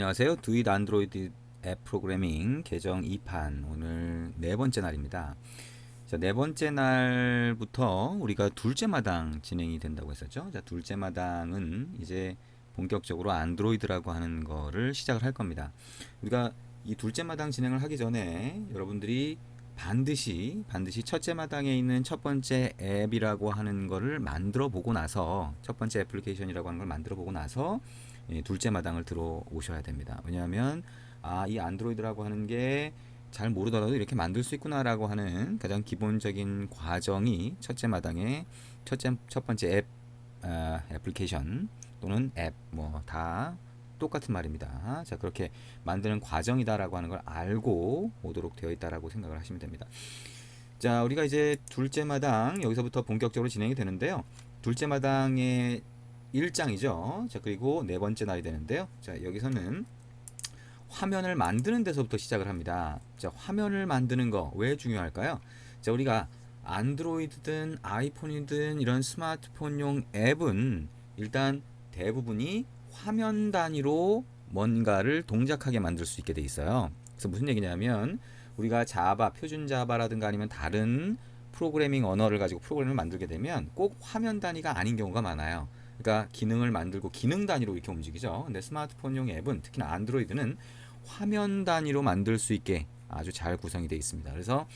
안녕하세요. 두잇 안드로이드 앱 프로그래밍 계정 2판 오늘 네 번째 날입니다. 자, 네 번째 날부터 우리가 둘째 마당 진행이 된다고 했었죠. 자, 둘째 마당은 이제 본격적으로 안드로이드라고 하는 거를 시작을 할 겁니다. 우리가 이 둘째 마당 진행을 하기 전에 여러분들이 반드시 반드시 첫째 마당에 있는 첫 번째 앱이라고 하는 거를 만들어 보고 나서 첫 번째 애플리케이션이라고 하는 걸 만들어 보고 나서 예, 둘째 마당을 들어오셔야 됩니다. 왜냐하면 아, 이 안드로이드라고 하는 게 잘 모르더라도 이렇게 만들 수 있구나라고 하는 가장 기본적인 과정이 첫째 마당에 첫째 첫 번째 앱 아, 애플리케이션 또는 앱 뭐 다 똑같은 말입니다. 자 그렇게 만드는 과정이다라고 하는 걸 알고 오도록 되어 있다라고 생각을 하시면 됩니다. 자 우리가 이제 둘째 마당 여기서부터 본격적으로 진행이 되는데요. 둘째 마당의 1장이죠. 자 그리고 네 번째 날이 되는데요. 자 여기서는 화면을 만드는 데서부터 시작을 합니다. 자, 화면을 만드는 거 왜 중요할까요? 자, 우리가 안드로이드든 아이폰이든 이런 스마트폰용 앱은 일단 대부분이 화면 단위로 뭔가를 동작하게 만들 수 있게 돼 있어요. 그래서 무슨 얘기냐면 우리가 자바, 표준 자바라든가 아니면 다른 프로그래밍 언어를 가지고 프로그램을 만들게 되면 꼭 화면 단위가 아닌 경우가 많아요. 그러니까 기능을 만들고 기능 단위로 이렇게 움직이죠. 근데 스마트폰용 앱은 특히나 안드로이드는 화면 단위로 만들 수 있게 아주 잘 구성이 되어 있습니다. 그래서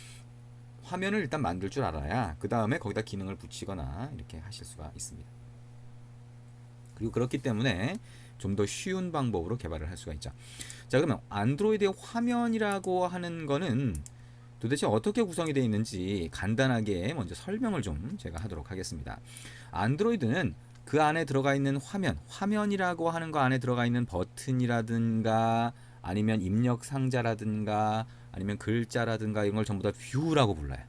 화면을 일단 만들 줄 알아야 그 다음에 거기다 기능을 붙이거나 이렇게 하실 수가 있습니다. 그리고 그렇기 때문에 좀 더 쉬운 방법으로 개발을 할 수가 있죠. 자 그러면 안드로이드의 화면이라고 하는 거는 도대체 어떻게 구성이 되어 있는지 간단하게 먼저 설명을 좀 제가 하도록 하겠습니다. 안드로이드는 그 안에 들어가 있는 화면, 화면이라고 하는 거 안에 들어가 있는 버튼이라든가 아니면 입력 상자라든가 아니면 글자라든가 이런 걸 전부 다 뷰라고 불러요.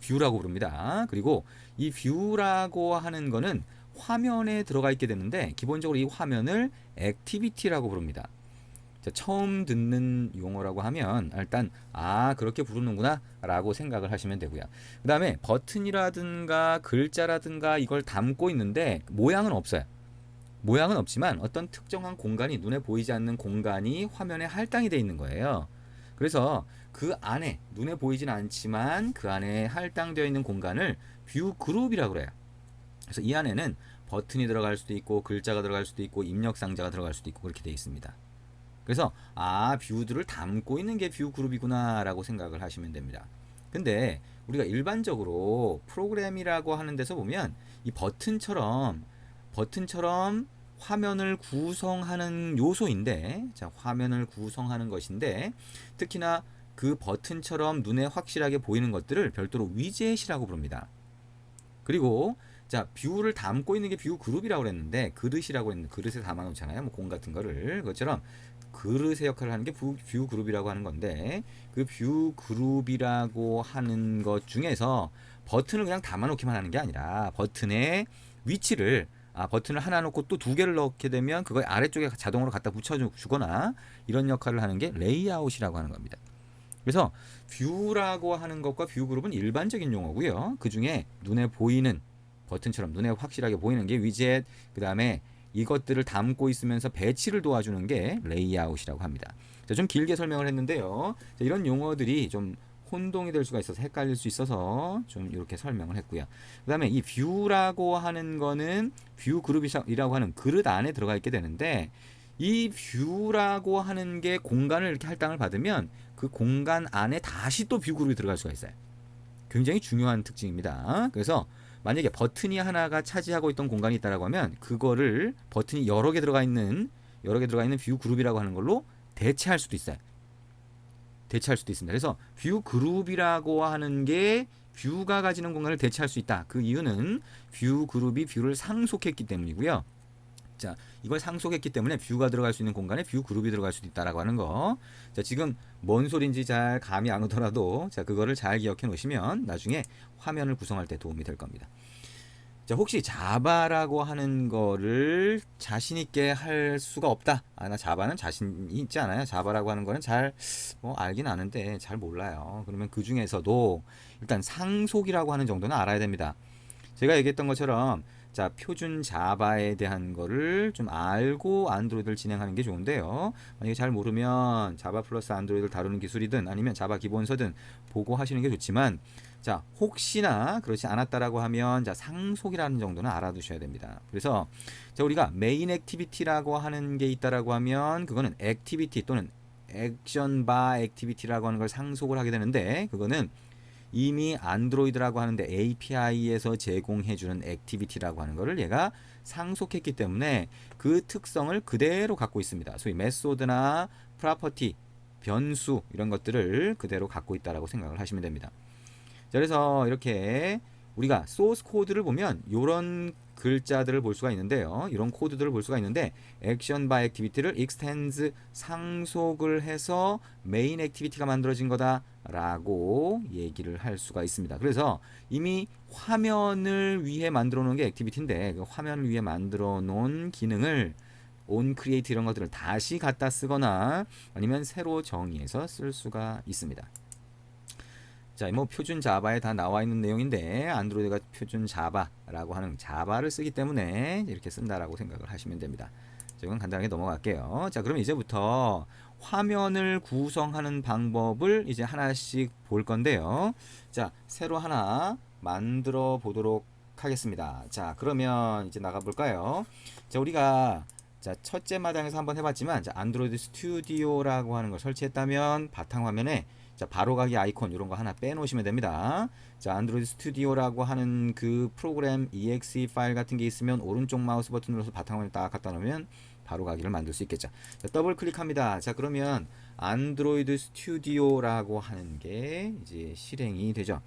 뷰라고 부릅니다. 그리고 이 뷰라고 하는 거는 화면에 들어가 있게 되는데 기본적으로 이 화면을 액티비티라고 부릅니다. 자, 처음 듣는 용어라고 하면 일단 아 그렇게 부르는구나 라고 생각을 하시면 되고요. 그 다음에 버튼이라든가 글자라든가 이걸 담고 있는데 모양은 없어요. 모양은 없지만 어떤 특정한 공간이 눈에 보이지 않는 공간이 화면에 할당이 되어 있는 거예요. 그래서 그 안에 눈에 보이진 않지만 그 안에 할당되어 있는 공간을 뷰 그룹이라고 그래요 그래서 이 안에는 버튼이 들어갈 수도 있고 글자가 들어갈 수도 있고 입력 상자가 들어갈 수도 있고 그렇게 되어 있습니다. 그래서 아 뷰들을 담고 있는 게 뷰 그룹이구나 라고 생각을 하시면 됩니다. 근데 우리가 일반적으로 프로그램이라고 하는 데서 보면 이 버튼처럼 버튼처럼 화면을 구성하는 요소인데 자 화면을 구성하는 것인데 특히나 그 버튼처럼 눈에 확실하게 보이는 것들을 별도로 위젯이라고 부릅니다. 그리고 자 뷰를 담고 있는 게 뷰 그룹이라고 그랬는데 그릇이라고 했는데 그릇에 담아 놓잖아요 뭐 공 같은 거를 그것처럼 그릇의 역할을 하는 게 뷰, 뷰 그룹이라고 하는 건데 그 뷰 그룹이라고 하는 것 중에서 버튼을 그냥 담아 놓기만 하는 게 아니라 버튼의 위치를 아 버튼을 하나 놓고 또 두 개를 넣게 되면 그걸 아래쪽에 자동으로 갖다 붙여 주거나 이런 역할을 하는 게 레이아웃이라고 하는 겁니다. 그래서 뷰라고 하는 것과 뷰 그룹은 일반적인 용어고요. 그 중에 눈에 보이는 버튼처럼 눈에 확실하게 보이는 게 위젯, 그 다음에 이것들을 담고 있으면서 배치를 도와주는 게 레이아웃이라고 합니다. 자, 좀 길게 설명을 했는데요. 자, 이런 용어들이 좀 혼동이 될 수가 있어서 헷갈릴 수 있어서 좀 이렇게 설명을 했고요. 그 다음에 이 뷰라고 하는 거는 뷰 그룹이라고 하는 그릇 안에 들어가 있게 되는데 이 뷰라고 하는 게 공간을 이렇게 할당을 받으면 그 공간 안에 다시 또 뷰 그룹이 들어갈 수가 있어요. 굉장히 중요한 특징입니다. 그래서 만약에 버튼이 하나가 차지하고 있던 공간이 있다라고 하면 그거를 버튼이 여러 개 들어가 있는 여러 개 들어가 있는 뷰 그룹이라고 하는 걸로 대체할 수도 있어요. 대체할 수도 있습니다. 그래서 뷰 그룹이라고 하는 게 뷰가 가지는 공간을 대체할 수 있다. 그 이유는 뷰 그룹이 뷰를 상속했기 때문이고요. 자, 이걸 상속했기 때문에 뷰가 들어갈 수 있는 공간에 뷰 그룹이 들어갈 수도 있다라고 하는 거. 자, 지금 뭔 소린지 잘 감이 안 오더라도 자, 그거를 잘 기억해 놓으시면 나중에 화면을 구성할 때 도움이 될 겁니다. 자, 혹시 자바라고 하는 거를 자신 있게 할 수가 없다. 아, 나 자바는 자신이 있지 않아요. 자바라고 하는 거는 잘 뭐 알긴 아는데 잘 몰라요. 그러면 그 중에서도 일단 상속이라고 하는 정도는 알아야 됩니다. 제가 얘기했던 것처럼 자, 표준 자바에 대한 거를 좀 알고 안드로이드를 진행하는 게 좋은데요. 만약에 잘 모르면 자바 플러스 안드로이드를 다루는 기술이든 아니면 자바 기본서든 보고 하시는 게 좋지만 자, 혹시나 그렇지 않았다라고 하면 자, 상속이라는 정도는 알아두셔야 됩니다. 그래서 자, 우리가 메인 액티비티라고 하는 게 있다라고 하면 그거는 액티비티 또는 액션 바 액티비티라고 하는 걸 상속을 하게 되는데 그거는 이미 안드로이드라고 하는데 API에서 제공해주는 액티비티라고 하는 거를 얘가 상속했기 때문에 그 특성을 그대로 갖고 있습니다. 소위 메소드나 프로퍼티, 변수 이런 것들을 그대로 갖고 있다라고 생각을 하시면 됩니다. 자, 그래서 이렇게 우리가 소스 코드를 보면 이런 글자들을 볼 수가 있는데요. 이런 코드들을 볼 수가 있는데 액션 바 액티비티를 extends 상속을 해서 메인 액티비티가 만들어진 거다라고 얘기를 할 수가 있습니다. 그래서 이미 화면을 위해 만들어 놓은 게 액티비티인데 그 화면을 위해 만들어 놓은 기능을 온 크리에이트 이런 것들을 다시 갖다 쓰거나 아니면 새로 정의해서 쓸 수가 있습니다. 자, 뭐 표준 자바에 다 나와 있는 내용인데 안드로이드가 표준 자바라고 하는 자바를 쓰기 때문에 이렇게 쓴다라고 생각을 하시면 됩니다. 자, 이건 간단하게 넘어갈게요. 자, 그럼 이제부터 화면을 구성하는 방법을 이제 하나씩 볼 건데요. 자, 새로 하나 만들어 보도록 하겠습니다. 자, 그러면 이제 나가 볼까요? 자, 우리가 자, 첫째 마당에서 한번 해 봤지만 자, 안드로이드 스튜디오라고 하는 걸 설치했다면 바탕 화면에 자, 바로가기 아이콘 이런 거 하나 빼놓으시면 됩니다. 자, 안드로이드 스튜디오라고 하는 그 프로그램 exe 파일 같은 게 있으면 오른쪽 마우스 버튼 눌러서 바탕화면에 딱 갖다 놓으면 바로가기를 만들 수 있겠죠. 자, 더블 클릭합니다. 자, 그러면 안드로이드 스튜디오라고 하는 게 이제 실행이 되죠.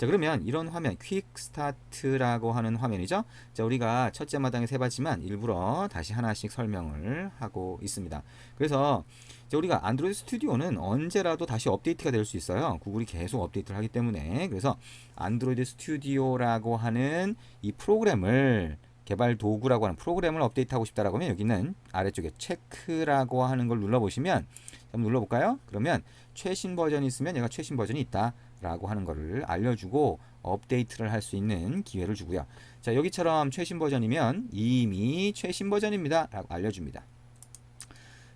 자 그러면 이런 화면 퀵 스타트라고 하는 화면이죠 자 우리가 첫째 마당에서 해봤지만 일부러 다시 하나씩 설명을 하고 있습니다 그래서 자, 우리가 안드로이드 스튜디오는 언제라도 다시 업데이트가 될 수 있어요 구글이 계속 업데이트를 하기 때문에 그래서 안드로이드 스튜디오라고 하는 이 프로그램을 개발 도구라고 하는 프로그램을 업데이트하고 싶다라고 하면 여기는 아래쪽에 체크라고 하는 걸 눌러보시면 한번 눌러볼까요? 그러면 최신 버전이 있으면 얘가 최신 버전이 있다. 라고 하는 거를 알려주고 업데이트를 할 수 있는 기회를 주고요. 자, 여기처럼 최신 버전이면 이미 최신 버전입니다. 라고 알려줍니다.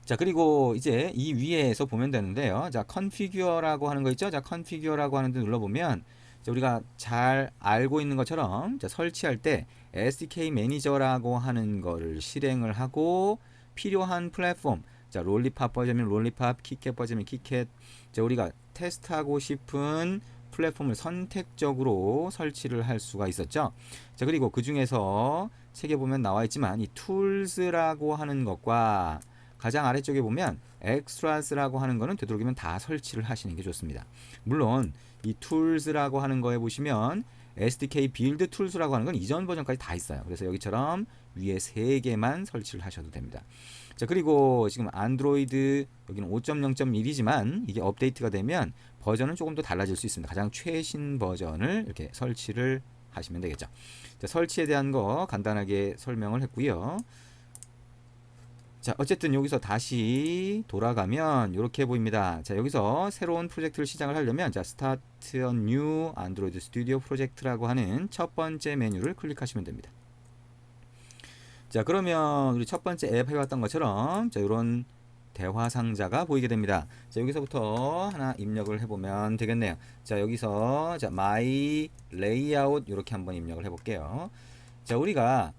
자, 그리고 이제 이 위에서 보면 되는데요. 자, configure라고 하는 거 있죠? 자, configure라고 하는 데 눌러보면 자, 우리가 잘 알고 있는 것처럼 자, 설치할 때 SDK 매니저라고 하는 거를 실행을 하고 필요한 플랫폼 자, 롤리팝 버전이면 롤리팝, 키캣 버전이면 키캣. 자, 우리가 테스트하고 싶은 플랫폼을 선택적으로 설치를 할 수가 있었죠. 자, 그리고 그 중에서 책에 보면 나와 있지만 이 tools라고 하는 것과 가장 아래쪽에 보면 extras라고 하는 거는 되도록이면 다 설치를 하시는 게 좋습니다. 물론 이 tools라고 하는 거에 보시면 SDK build tools라고 하는 건 이전 버전까지 다 있어요. 그래서 여기처럼 위에 세 개만 설치를 하셔도 됩니다. 자, 그리고 지금 안드로이드 여기는 5.0.1이지만 이게 업데이트가 되면 버전은 조금 더 달라질 수 있습니다. 가장 최신 버전을 이렇게 설치를 하시면 되겠죠. 자, 설치에 대한 거 간단하게 설명을 했고요. 자, 어쨌든 여기서 다시 돌아가면 이렇게 보입니다. 자, 여기서 새로운 프로젝트를 시작을 하려면 자, 스타트 a new 안드로이드 스튜디오 프로젝트라고 하는 첫 번째 메뉴를 클릭하시면 됩니다. 자, 그러면 우리 첫 번째 앱 해왔던 것처럼 자, 이런 대화 상자가 보이게 됩니다. 자, 여기서부터 하나 입력을 해보면 되겠네요. 자, 여기서 자, my layout 이렇게 한번 입력을 해볼게요. 자, 우리가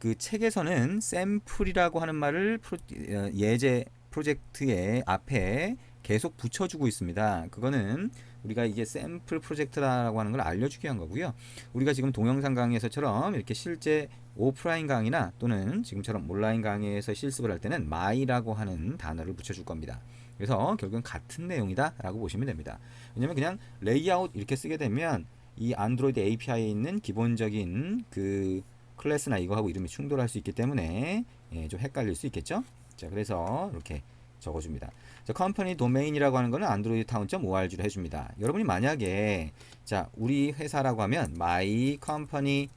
그 책에서는 샘플이라고 하는 말을 프로, 어, 예제 프로젝트의 앞에 계속 붙여주고 있습니다. 그거는 우리가 이게 샘플 프로젝트라고 하는 걸 알려주기 위한 거고요. 우리가 지금 동영상 강의에서처럼 이렇게 실제 오프라인 강의나 또는 지금처럼 온라인 강의에서 실습을 할 때는 my라고 하는 단어를 붙여줄 겁니다. 그래서 결국은 같은 내용이다 라고 보시면 됩니다. 왜냐면 그냥 레이아웃 이렇게 쓰게 되면 이 안드로이드 API에 있는 기본적인 그 클래스나 이거하고 이름이 충돌할 수 있기 때문에 예, 좀 헷갈릴 수 있겠죠. 자, 그래서 이렇게 적어줍니다. 자, 컴퍼니 도메인이라고 하는 거는 안드로이드 타운.org로 해줍니다. 여러분이 만약에 자, 우리 회사라고 하면 my company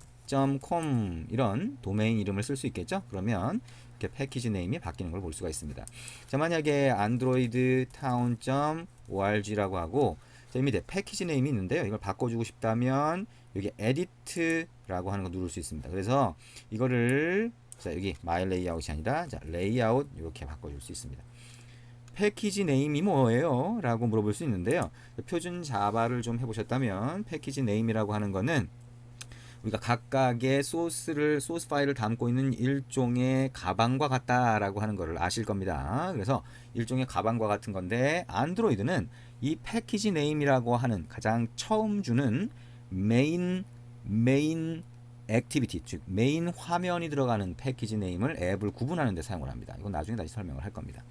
.com 이런 도메인 이름을 쓸 수 있겠죠? 그러면 이렇게 패키지 네임이 바뀌는 걸 볼 수가 있습니다. 자, 만약에 안드로이드 타운.org라고 하고 밑에 패키지 네임이 있는데요. 이걸 바꿔주고 싶다면 여기 edit라고 하는 거 누를 수 있습니다. 그래서 이거를 자 여기 my layout이 아니라 자 layout 이렇게 바꿔줄 수 있습니다. 패키지 네임이 뭐예요? 라고 물어볼 수 있는데요. 표준 자바를 좀 해보셨다면 패키지 네임이라고 하는 거는 우리가 각각의 소스를 소스 파일을 담고 있는 일종의 가방과 같다라고 하는 것을 아실 겁니다. 그래서 일종의 가방과 같은 건데 안드로이드는 이 패키지 네임이라고 하는 가장 처음 주는 메인 메인 액티비티 즉 메인 화면이 들어가는 패키지 네임을 앱을 구분하는 데 사용을 합니다. 이건 나중에 다시 설명을 할 겁니다.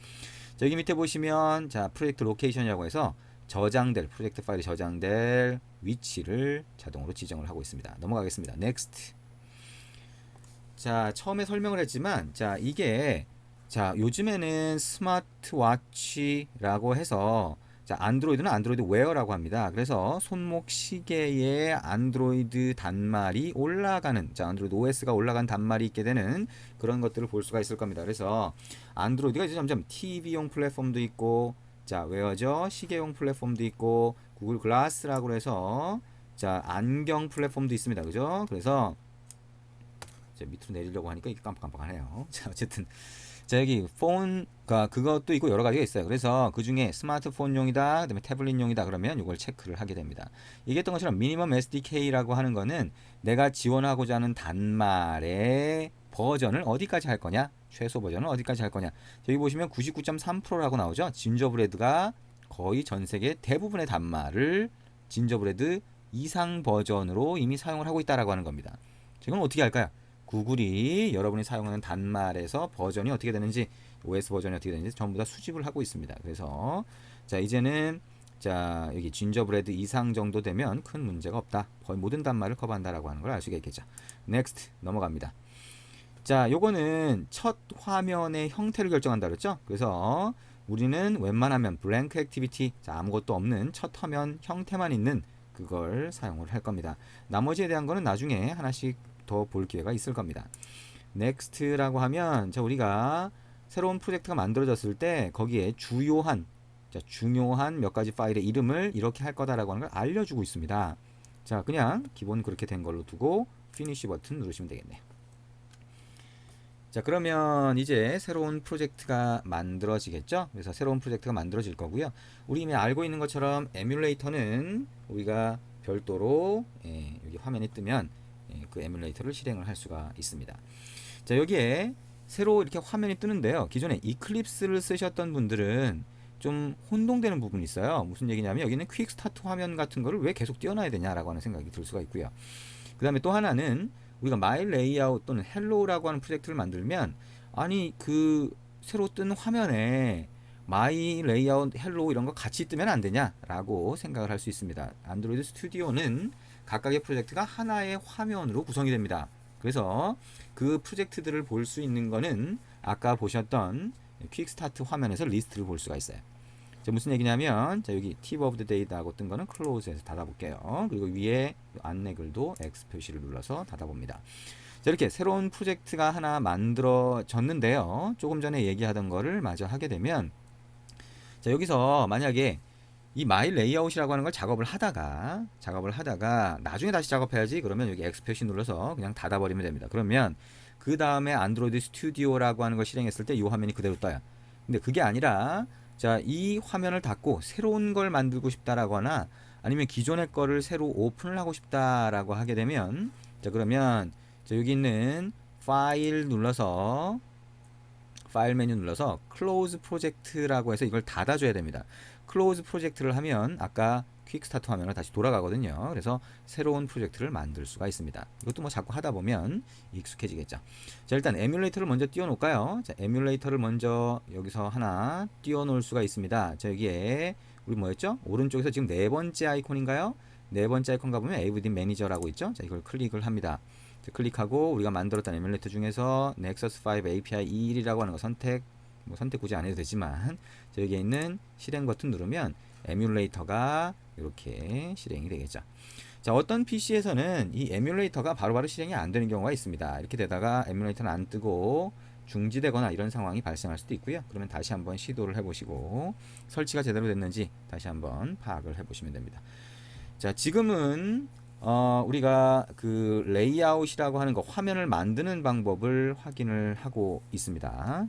자, 여기 밑에 보시면 자 프로젝트 로케이션이라고 해서 저장될 프로젝트 파일이 저장될 위치를 자동으로 지정을 하고 있습니다. 넘어가겠습니다. 넥스트. 자, 처음에 설명을 했지만 자, 이게 자, 요즘에는 스마트워치라고 해서 자, 안드로이드는 안드로이드 웨어라고 합니다. 그래서 손목 시계에 안드로이드 단말이 올라가는 자, 안드로이드 OS가 올라간 단말이 있게 되는 그런 것들을 볼 수가 있을 겁니다. 그래서 안드로이드가 이제 점점 TV용 플랫폼도 있고 자, 웨어죠. 시계용 플랫폼도 있고 구글 글라스라고 해서 자, 안경 플랫폼도 있습니다. 그죠? 그래서 자, 밑으로 내리려고 하니까 이게 깜빡깜빡하네요. 자, 어쨌든 자, 여기 폰, 그 그것도 있고 여러 가지가 있어요. 그래서 그 중에 스마트폰용이다, 그다음에 태블릿용이다 그러면 이걸 체크를 하게 됩니다. 얘기했던 것처럼 미니멈 SDK라고 하는 거는 내가 지원하고자 하는 단말의 버전을 어디까지 할 거냐? 최소 버전은 어디까지 할 거냐? 여기 보시면 99.3%라고 나오죠. 진저브레드가 거의 전 세계 대부분의 단말을 진저브레드 이상 버전으로 이미 사용을 하고 있다라고 하는 겁니다. 지금 어떻게 할까요? 구글이 여러분이 사용하는 단말에서 버전이 어떻게 되는지 OS 버전이 어떻게 되는지 전부 다 수집을 하고 있습니다. 그래서 자 이제는 자 여기 진저브레드 이상 정도 되면 큰 문제가 없다. 거의 모든 단말을 커버한다라고 하는 걸 알 수가 있겠죠. 넥스트 넘어갑니다. 자 요거는 첫 화면의 형태를 결정한다 그랬죠. 그래서 우리는 웬만하면 블랭크 액티비티 자 아무것도 없는 첫 화면 형태만 있는 그걸 사용을 할 겁니다. 나머지에 대한 거는 나중에 하나씩 더 볼 기회가 있을 겁니다. 넥스트라고 하면 자 우리가 새로운 프로젝트가 만들어졌을 때 거기에 주요한 자, 중요한 몇 가지 파일의 이름을 이렇게 할 거다라고 하는 걸 알려주고 있습니다. 자 그냥 기본 그렇게 된 걸로 두고 피니시 버튼 누르시면 되겠네요. 자 그러면 이제 새로운 프로젝트가 만들어지겠죠 그래서 새로운 프로젝트가 만들어질 거고요 우리 이미 알고 있는 것처럼 에뮬레이터는 우리가 별도로 예, 여기 화면에 뜨면 예, 그 에뮬레이터를 실행을 할 수가 있습니다. 자 여기에 새로 이렇게 화면이 뜨는데요. 기존에 이클립스를 쓰셨던 분들은 좀 혼동되는 부분이 있어요. 무슨 얘기냐면 여기는 퀵 스타트 화면 같은 거를 왜 계속 띄워놔야 되냐라고 하는 생각이 들 수가 있고요. 그 다음에 또 하나는 우리가 마일 레이아웃 또는 헬로우라고 하는 프로젝트를 만들면 아니 그 새로 뜬 화면에 마이 레이아웃 헬로우 이런 거 같이 뜨면 안 되냐라고 생각을 할 수 있습니다. 안드로이드 스튜디오는 각각의 프로젝트가 하나의 화면으로 구성이 됩니다. 그래서 그 프로젝트들을 볼 수 있는 거는 아까 보셨던 퀵 스타트 화면에서 리스트를 볼 수가 있어요. 자, 무슨 얘기냐면 자, 여기 팁 오브 더 데이라고 뜬 거는 클로즈에서 닫아볼게요. 그리고 위에 안내 글도 X 표시를 눌러서 닫아봅니다. 자, 이렇게 새로운 프로젝트가 하나 만들어졌는데요. 조금 전에 얘기하던 거를 마저 하게 되면 자, 여기서 만약에 이 마일 레이아웃이라고 하는 걸 작업을 하다가 작업을 하다가 나중에 다시 작업해야지 그러면 여기 X 표시 눌러서 그냥 닫아버리면 됩니다. 그러면 그 다음에 안드로이드 스튜디오라고 하는 걸 실행했을 때 이 화면이 그대로 떠요. 근데 그게 아니라 자, 이 화면을 닫고 새로운 걸 만들고 싶다라거나 아니면 기존의 거를 새로 오픈을 하고 싶다라고 하게 되면 자, 그러면 자, 여기 있는 파일 눌러서 파일 메뉴 눌러서 클로즈 프로젝트라고 해서 이걸 닫아줘야 됩니다. 클로즈 프로젝트를 하면 아까 퀵 스타트 화면으로 다시 돌아가거든요. 그래서 새로운 프로젝트를 만들 수가 있습니다. 이것도 뭐 자꾸 하다 보면 익숙해지겠죠. 자, 일단 에뮬레이터를 먼저 띄워 놓을까요? 자, 에뮬레이터를 먼저 여기서 하나 띄워 놓을 수가 있습니다. 자, 여기에 우리 뭐였죠? 오른쪽에서 지금 네 번째 아이콘인가요? 네 번째 아이콘 가보면 AVD 매니저라고 있죠? 자, 이걸 클릭을 합니다. 자, 클릭하고 우리가 만들었던 에뮬레이터 중에서 Nexus 5 API 2.1이라고 하는 거 선택 뭐 선택 굳이 안 해도 되지만 자, 여기에 있는 실행 버튼 누르면 에뮬레이터가 이렇게 실행이 되겠죠. 자, 어떤 PC에서는 이 에뮬레이터가 바로 바로 실행이 안 되는 경우가 있습니다. 이렇게 되다가 에뮬레이터는 안 뜨고 중지되거나 이런 상황이 발생할 수도 있고요. 그러면 다시 한번 시도를 해보시고 설치가 제대로 됐는지 다시 한번 파악을 해보시면 됩니다. 자, 지금은 어, 우리가 그 레이아웃이라고 하는 거 화면을 만드는 방법을 확인을 하고 있습니다.